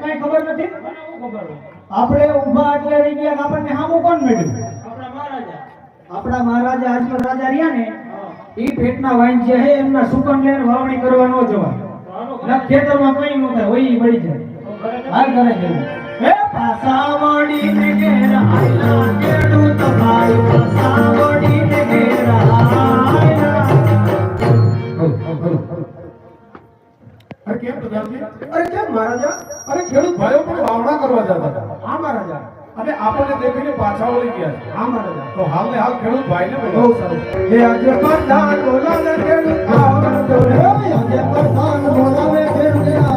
કઈ ખબર નથી? આપણે ઊભા એટલે રહી ગયા આપણને સામું કોણ મળ્યું? આપણા મહારાજા આજનો રાજા રહ્યા ને એ પેટના વાઈન જે હે એમના સુકન લઈને વાવણી કરવા ન જવાય. તો ખેતરમાં કઈ ન થાય હોય ઈ મળી જાય. હાલ કરે જેવું પાસા વાળી ને અરે કેમ પ્રધાનજી અરે કેમ મહારાજા? અરે ખેડૂત ભાઈઓ પણ વાવણા કરવા જતા હતા. હા મહારાજા. અને આપણને દેખીને પાછા વળી ગયા છે. હા મહારાજા. તો હાલ ને હાલ ખેડૂત ભાઈને બહુ. સારું હે આજે પ્રધાન બોલાવે ખેડૂત. આવજો રે આજે પ્રધાન બોલાવે ખેડૂત.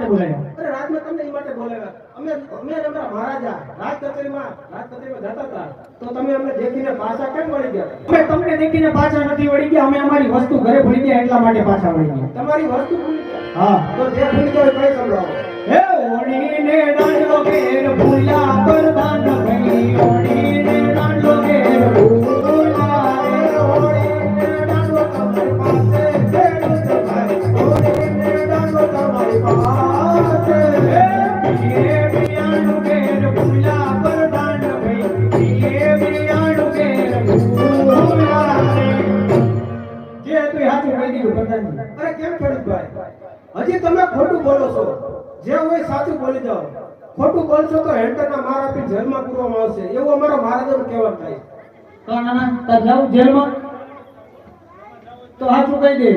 માટે બોલાવ્યા. અરે રાજમાં તમને એ માટે બોલાવ્યા. અમે અમે અમારા મહારાજા રાજ કચેરીમાં રાજ કચેરીમાં જતા હતા. તો તમે અમને દેખીને પાછા કેમ વળી ગયા? અમે તમને દેખીને પાછા નથી વળી ગયા. અમે અમારી વસ્તુ ઘરે ભૂલી ગયા એટલા માટે પાછા વળી ગયા. તમારી વસ્તુ ભૂલી ગયા? હા. તો જે ભૂલી ગયા એ કઈ સંભળાવો. હે ઓણીને દાંડલો ઘેર ભૂલ્યા પ્રધાન હજી તમે ખોટું બોલો છો. જે હોય સાચું બોલી જાઓ. ખોટું બોલશો તો હેન્ડરના માર આપી જેલમાં પૂરવામાં આવશે. એવું અમારા મહારાજાનું કહેવાનું થાય તો નાના જેલમાં. તો સાચું કહી દે.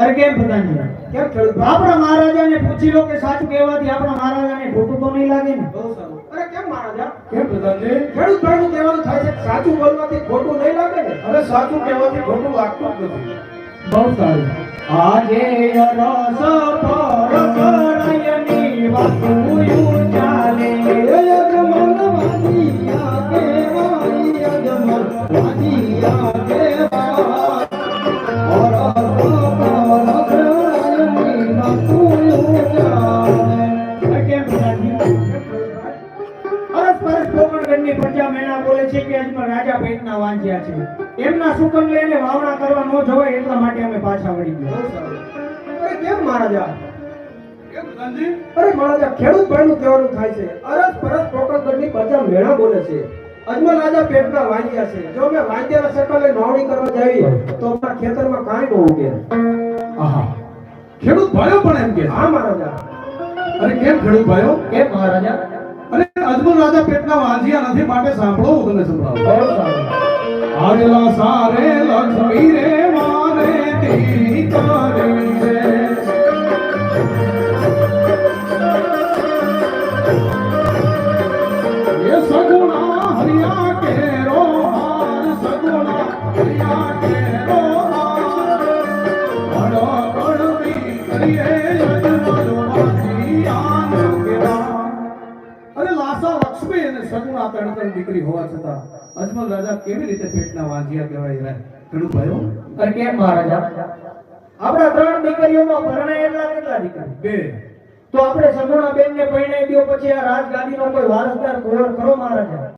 અરે કેમ પ્રધાનજી કેમ ખેડૂત આપણા મહારાજાને પૂછી લો કે સાચું કહેવાથી આપણા મહારાજાને ખોટું તો નહીં લાગે ને? બહુ સારું. અરે કેમ મહારાજા? કેમ પ્રધાનજી ખેડૂતભાઈનું કહેવાનું થાય છે સાચું બોલવાથી ખોટું નહીં લાગે ને? અરે સાચું કહેવાથી ખોટું લાગતું જ નથી. બહુ સારું આજે રસ પર કરણ્યની વાતું એમના સુકન લઈને વાવણા કરવા ન જવાય એટલા માટે અમે પાછા વળી ગયા. અરે કેમ મહારાજા? અરે મહારાજા ખેડૂતભાઈનું કહેવાનું થાય છે. અરસ પરસ પોકળગઢની પ્રજા મેળા બોલે છે. અજમલ રાજા પેટના વાંજ્યા છે. જો મેં વાંજ્યાના સકલે નોવણી કરવા જઈએ તો અમારા ખેતરમાં કાંઈ ન ઉગે. આહા. ખેડૂત ભાઈઓ પણ એમ કે હા મહારાજા. અરે કેમ ખેડૂત ભાઈઓ? કેમ મહારાજા? અરે અજમલ રાજા પેટના વાંજિયા નથી માટે સાંભળો હું તમને સંભળાવું. બહુ સારું. લક્ષ્મી રે મારે તી તારી રે લક્ષ્મી અને સગુણા ત્રણ દીકરી હોવા છતાં અજમલ રાજા કેવી રીતે પેટના વાંજિયા કહેવાય ખેડૂત ભાઈઓ અરે કેમ મહારાજા? આપણા ત્રણ દીકરીઓમાં પરણાયેલા કેટલા દીકરી? બે. તો આપણે સગુણા બેન ને પરણાઈ દો પછી આ રાજગાદી નો કોઈ વારસદાર ખરો ખરો મહારાજા?